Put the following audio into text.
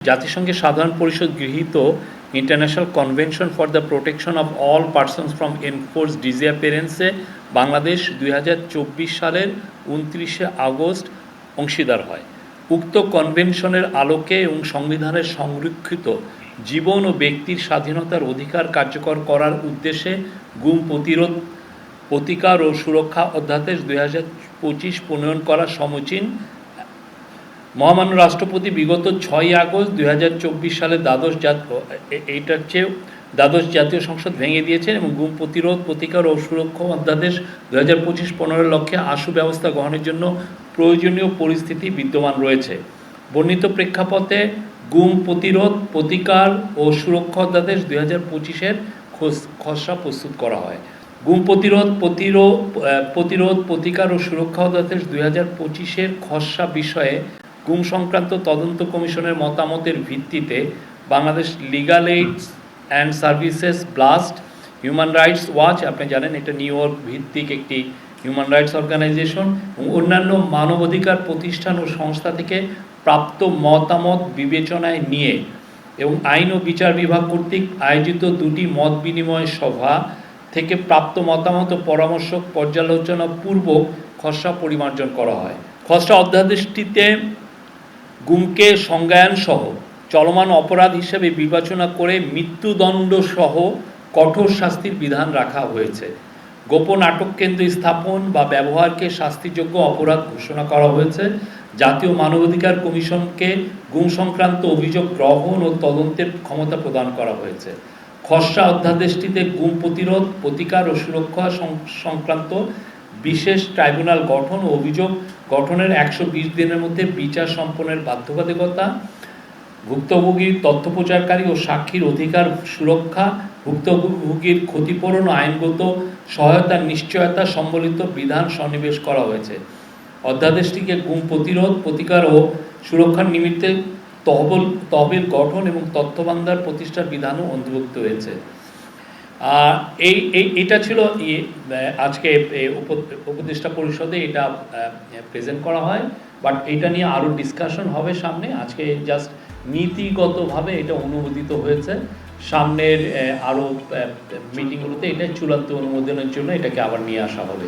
জাতিসংঘের সাধারণ পরিষদ গৃহীত international convention for the protection of all persons from enforce ডিসঅ্যাপিয়ারেন্সে Bangladesh দুই হাজার চব্বিশ সালের উনত্রিশে আগস্ট অংশীদার হয়। উক্ত কনভেনশনের আলোকে এবং সংবিধানের সংরক্ষিত জীবন ও ব্যক্তির স্বাধীনতার অধিকার কার্যকর করার উদ্দেশ্যে গুম প্রতিরোধ প্রতিকার ও সুরক্ষা অধ্যাদেশ দুই হাজার পঁচিশ প্রণয়ন করা সমীচীন মহামান্য রাষ্ট্রপতি বিগত ছয়ই আগস্ট দুই হাজার চব্বিশ সালে দ্বাদশ জাত এ- এইটার চেয়ে দ্বাদশ জাতীয় সংসদ ভেঙে দিয়েছেন এবং গুম প্রতিরোধ, প্রতিকার ও সুরক্ষা অধ্যাদেশ দু হাজার পঁচিশ পনেরো লক্ষ্যে আশু ব্যবস্থা গ্রহণের জন্য প্রয়োজনীয় পরিস্থিতি বিদ্যমান রয়েছে। বর্ণিত প্রেক্ষাপটে গুম প্রতিরোধ, প্রতিকার ও সুরক্ষা অধ্যাদেশ দুই হাজার পঁচিশের খসড়া প্রস্তুত করা হয়। গুম প্রতিরোধ প্রতিরোধ প্রতিরোধ, প্রতিকার ও সুরক্ষা অধ্যাদেশ দুই হাজার পঁচিশের খসড়া বিষয়ে গুম সংক্রান্ত তদন্ত কমিশনের মতামতের ভিত্তিতে Bangladesh legal aids and services blast human rights watch আপনি জানেন এটা নিউ ইয়র্ক ভিত্তিক একটি হিউম্যান রাইটস অর্গানাইজেশন এবং অন্যান্য মানবাধিকার প্রতিষ্ঠান ও সংস্থা থেকে প্রাপ্ত মতামত বিবেচনায় নিয়ে এবং আইন ও বিচার বিভাগ কর্তৃক আয়োজিত দুটি মত বিনিময় সভা থেকে প্রাপ্ত মতামত ও পরামর্শ পর্যালোচনা পূর্বক খসড়া পরিমার্জন করা হয়। খসড়া অধ্যাদেশটিতে গুমকে সংজ্ঞায়ন সহ চলমান অপরাধ হিসেবে বিবেচনা করে মৃত্যুদণ্ড সহ কঠোর শাস্তির বিধান রাখা হয়েছে। গোপন আটক কেন্দ্র স্থাপন বা ব্যবহারকে শাস্তিযোগ্য অপরাধ ঘোষণা করা হয়েছে। জাতীয় মানবাধিকার কমিশনকে গুম সংক্রান্ত অভিযোগ গ্রহণ ও তদন্তের ক্ষমতা প্রদান করা হয়েছে। খসড়া অধ্যাদেশটিতে গুম প্রতিরোধ, প্রতিকার ও সুরক্ষা সংক্রান্ত বিশেষ ট্রাইব্যুনাল গঠন ও অভিযোগ গঠনের একশো বিশ দিনের মধ্যে বিচার সম্পন্নের বাধ্যবাধকতা ভুক্তভোগীর তথ্য প্রচারকারী ও সাক্ষীর অধিকার সুরক্ষা, ভুক্তভোগীর ক্ষতিপূরণ আইনগত সহায়তার নিশ্চয়তা সম্বলিত বিধান সন্নিবেশ করা হয়েছে। অধ্যাদেশটিকে গুম প্রতিরোধ, প্রতিকার ও সুরক্ষার নিমিত্তে তহবিল তহবিল গঠন এবং তথ্য প্রতিষ্ঠার বিধানও অন্তর্ভুক্ত হয়েছে। এই এটা ছিল আজকে উপদেষ্টা পরিষদে এটা প্রেজেন্ট করা হয়। বাট এটা নিয়ে আরও ডিসকাশন হবে সামনে। আজকে জাস্ট নীতিগতভাবে এটা অনুমোদিত হয়েছে। সামনের আরও মিটিংগুলোতে এটা চূড়ান্ত অনুমোদনের জন্য এটাকে আবার নিয়ে আসা হবে।